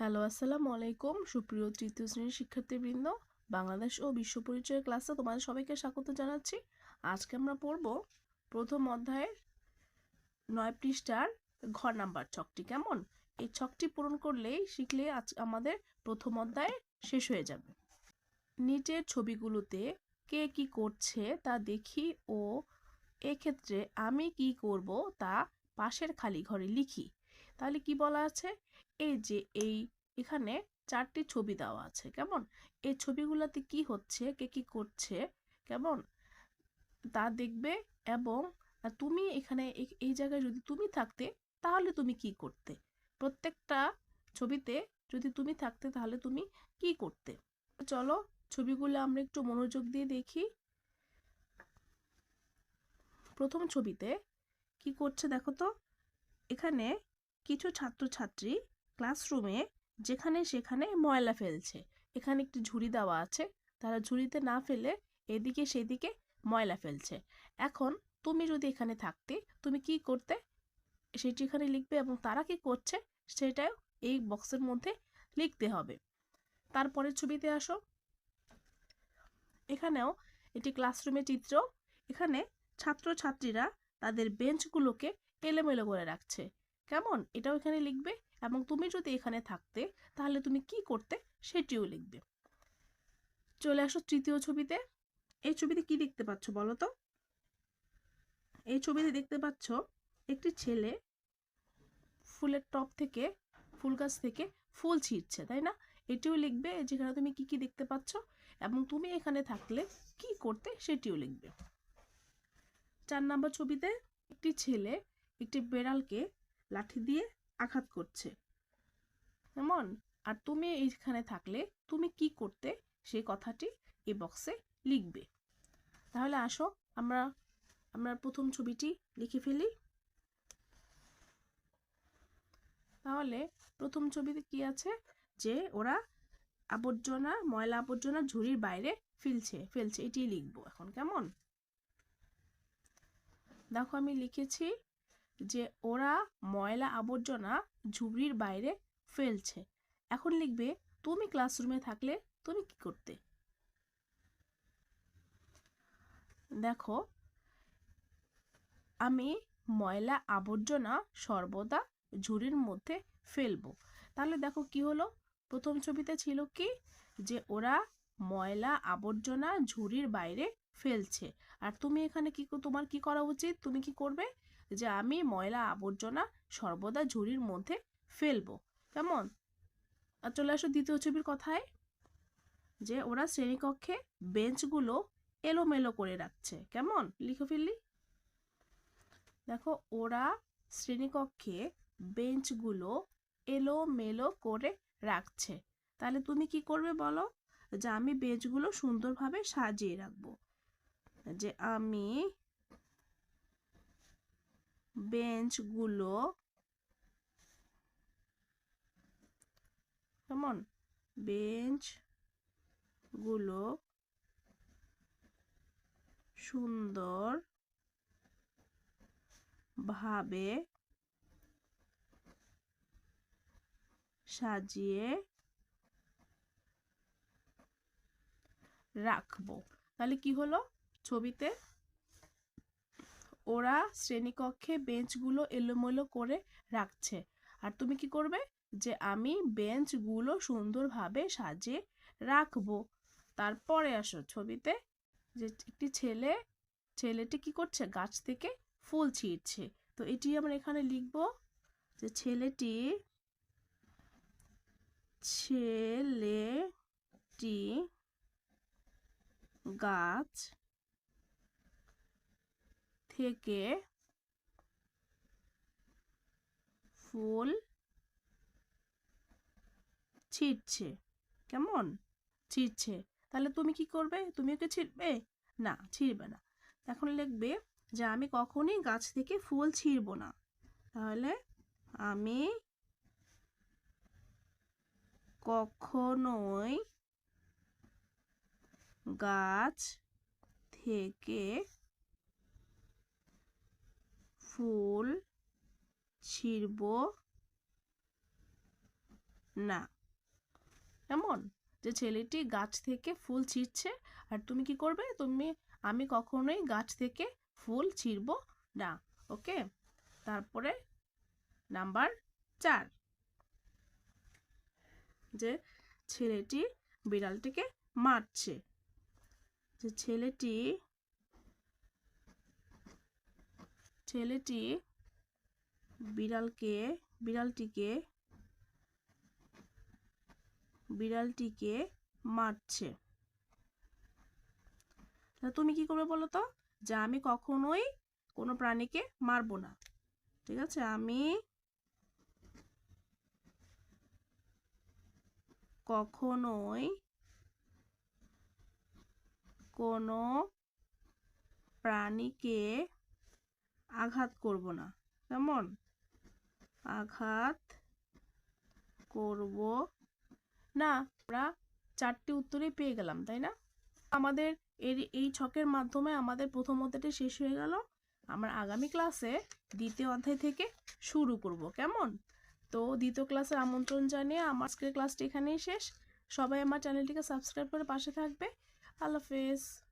Hello, আসসালামু আলাইকুম। সুপ্রিয় তৃতীয় শ্রেণির শিক্ষার্থীবৃন্দ, বাংলাদেশ ও বিশ্ব পরিচয় ক্লাসে তোমাদের সবাইকে স্বাগত জানাচ্ছি। আজকে আমরা পড়ব প্রথম অধ্যায়ের নয় পৃষ্ঠার ঘর নাম্বার ছকটি, কেমন? এই ছকটি পূরণ করলেই শিখলে আজ আমাদের প্রথম অধ্যায় শেষ হয়ে যাবে। নিচের ছবিগুলোতে কে কি করছে তা দেখি ও এক্ষেত্রে আমি কি করব তা পাশের খালি ঘরে লিখি। তাহলে কি বলা আছে? এই যে এই এখানে চারটি ছবি দেওয়া আছে, কেমন? এই ছবিগুলোতে কি হচ্ছে? কে কি করছে? কেমন? তা দেখবে এবং তুমি এখানে এই- জায়গায় যদি তুমি থাকতে, তাহলে তুমি কি করতে? প্রত্যেকটা ছবিতে যদি তুমি থাকতে, তাহলে তুমি কি করতে? চলো ছবিগুলো আমরা একটু মনোযোগ দিয়ে দেখি। প্রথম ছবিতে কি করছে দেখো তো? এখানে কিছু ছাত্রছাত্রী ক্লাসরুমে যেখানে সেখানে ময়লা ফেলছে। এখানে একটি ঝুড়ি দেওয়া আছে। তারা ঝুড়িতে না ফেলে এদিকে সেদিকে ময়লা ফেলছে। এখন তুমি যদি এখানে থাকতে, তুমি কি করতে? সেটি এখানে লিখবে এবং তারা কি করছে? সেটাও এই বক্সের মধ্যে লিখতে হবে। তারপরের ছবিতে আসো। এখানেও এটি ক্লাসরুমের চিত্র। এখানে ছাত্রছাত্রীরা তাদের বেঞ্চগুলোকে এলোমেলো করে রাখছে। কেমন? এটাও এখানে লিখবে। এবং তুমি যদি এখানে থাকতে, তাহলে তুমি কি করতে সেটিও লিখবে। চলে আসো তৃতীয় ছবিতে। এই ছবিতে কি দেখতে পাচ্ছ বলো তো? এই ছবিতে দেখতে পাচ্ছ একটি ছেলে ফুলের টপ থেকে, ফুল গাছ থেকে ফুল ছিঁড়ছে, তাই না? এটিও লিখবে, যেখানে তুমি কি কি দেখতে পাচ্ছ এবং তুমি এখানে থাকলে কি করতে সেটিও লিখবে। চার নাম্বার ছবিতে একটি ছেলে একটি বেড়ালকে লাঠি দিয়ে আঘাত করছে। কেমন আর তুমি এইখানে থাকলে তুমি কি করতে সেই কথাটি এই বক্সে লিখবে। তাহলে আসো, আমরা আমরা প্রথম ছবিটি লিখে ফেলি। তাহলে প্রথম ছবিতে কি আছে? যে ওরা আবর্জনা, ময়লা আবর্জনা ঝুড়ির বাইরে ফেলছে ফেলছে এটি লিখব। এখন কেমন? দেখো আমি লিখেছি যে ওরা ময়লা আবর্জনা ঝুড়ির বাইরে ফেলছে। এখন লিখবে, তুমি ক্লাসরুমে থাকলে তুমি কি করতে? দেখো, আমি ময়লা আবর্জনা সর্বদা ঝুড়ির মধ্যে ফেলব। তাহলে দেখো কি হলো? প্রথম ছবিতে ছিল কি? যে ওরা ময়লা আবর্জনা ঝুড়ির বাইরে ফেলছে। আর তুমি এখানে কি, তোমার কি করা উচিত? তুমি কি করবে? যে আমি ময়লা আবর্জনা সর্বদা ঝুড়ির মধ্যে ফেলব। কেমন? আর চলে আসো দ্বিতীয় ছবির কথায়, যে ওরা শ্রেণীকক্ষে বেঞ্চগুলো এলোমেলো করে রাখছে। কেমন? লিখে ফেললি দেখো, ওরা শ্রেণীকক্ষে বেঞ্চগুলো এলোমেলো করে রাখছে। তাহলে তুমি কি করবে বলো? যে আমি বেঞ্চগুলো সুন্দরভাবে সাজিয়ে রাখব। যে আমি বেঞ্চগুলো কেমন বেঞ্চগুলো সুন্দর ভাবে সাজিয়ে রাখব। তাহলে কি হলো? ছবিতে ওরা শ্রেণীকক্ষে বেঞ্চগুলো এলোমেলো করে রাখছে। আর তুমি কি করবে? যে আমি বেঞ্চগুলো সুন্দরভাবে সাজিয়ে রাখব। তারপরে আসো ছবিতে। যে একটি ছেলে, ছেলেটি কি করছে? গাছ থেকে ফুল ছিঁড়ছে। তো এটি আমরা এখানে লিখব যে ছেলেটি ছেলেটি গাছ থেকে ফুল ছিঁড়ছে কেমন? ছিঁড়ছে তাহলে তুমি কি করবে? তুমি ওকে ছিঁড়বে না ছিঁড়বে না। এখন লিখবে যে আমি কখনই গাছ থেকে ফুল ছিঁড়ব না। তাহলে আমি কখনোই গাছ থেকে ফুল ছিঁড়ব না। এমন? যে ছেলেটি গাছ থেকে ফুল ছিঁড়ছে? আর তুমি কি করবে? তুমি, আমি কখনোই গাছ থেকে ফুল ছিঁড়ব না। ওকে? তারপরে নাম্বার চার। যে ছেলেটি বিড়ালটিকে মারছে। যে ছেলেটি ছেলেটি বিড়ালকে, বিড়ালটিকে বিড়ালটিকে মারছে। তুমি কি করবে বলো তো? যে আমি কখনোই কোনো প্রাণীকে মারবো না। ঠিক আছে? আমি কখনোই কোনো প্রাণীকে আঘাত করব না। কেমন? আঘাত করব না। আমরা চারটি উত্তরই পেয়ে গেলাম, তাই না? আমাদের এর, এই ছকের মাধ্যমে আমাদের প্রথম অধ্যায়টি শেষ হয়ে গেল। আমরা আগামী ক্লাসে দ্বিতীয় অধ্যায় থেকে শুরু করব, কেমন? তো দ্বিতীয় ক্লাসের আমন্ত্রণ জানিয়ে আমার আজকের ক্লাসটি এখানেই শেষ। সবাই আমার চ্যানেলটিকে সাবস্ক্রাইব করে পাশে থাকবে। আল্লাহ হাফেজ।